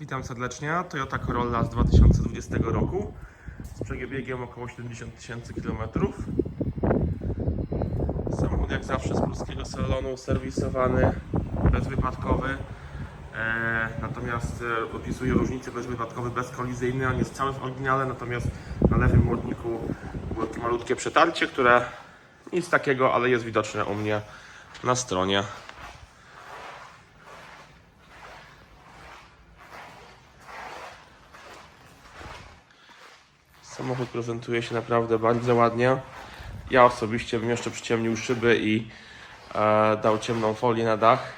Witam serdecznie. Toyota Corolla z 2020 roku z przebiegiem około 70 tysięcy kilometrów. Samochód jak zawsze z polskiego salonu, serwisowany, bezwypadkowy. E, natomiast e, opisuje różnice bezwypadkowy, bezkolizyjny. On jest cały w oryginale, natomiast na lewym błotniku było malutkie przetarcie, które nic takiego, ale jest widoczne u mnie na stronie. Samochód prezentuje się naprawdę bardzo ładnie. Ja osobiście bym jeszcze przyciemnił szyby i e, dał ciemną folię na dach.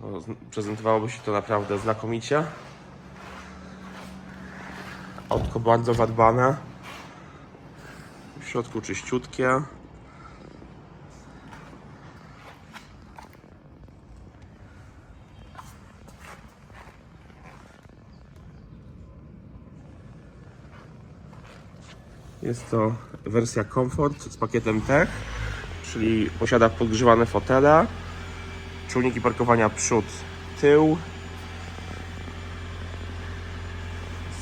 No, prezentowałoby się to naprawdę znakomicie. Autko bardzo zadbane. W środku czyściutkie. Jest to wersja Comfort z pakietem Tech, czyli posiada podgrzewane fotele, czujniki parkowania przód, tył,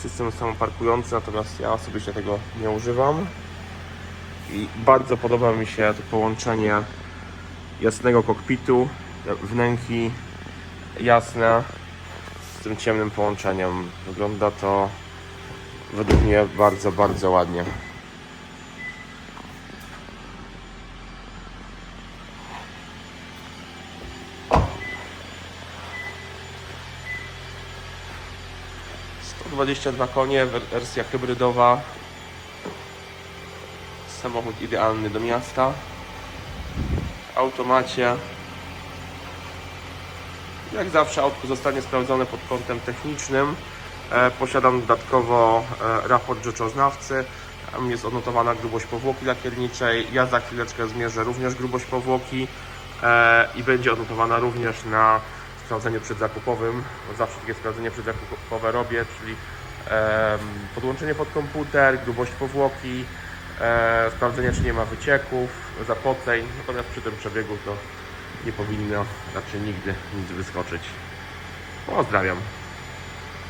system samoparkujący, natomiast ja osobiście tego nie używam. I bardzo podoba mi się to połączenie jasnego kokpitu, wnęki jasne z tym ciemnym połączeniem. Wygląda to według mnie bardzo, bardzo ładnie. Sto dwadzieścia dwa konie, wer- wersja hybrydowa. Samochód idealny do miasta. W automacie. Jak zawsze autko zostanie sprawdzone pod kątem technicznym. E, Posiadam dodatkowo e, raport rzeczoznawcy. Tam jest odnotowana grubość powłoki lakierniczej. Ja za chwileczkę zmierzę również grubość powłoki e, i będzie odnotowana również na sprawdzeniu przedzakupowym. Zawsze takie sprawdzenie przedzakupowe robię, czyli podłączenie pod komputer, grubość powłoki, e, sprawdzenie czy nie ma wycieków, zapoceń. Natomiast przy tym przebiegu to nie powinno raczej nigdy nic wyskoczyć. Pozdrawiam.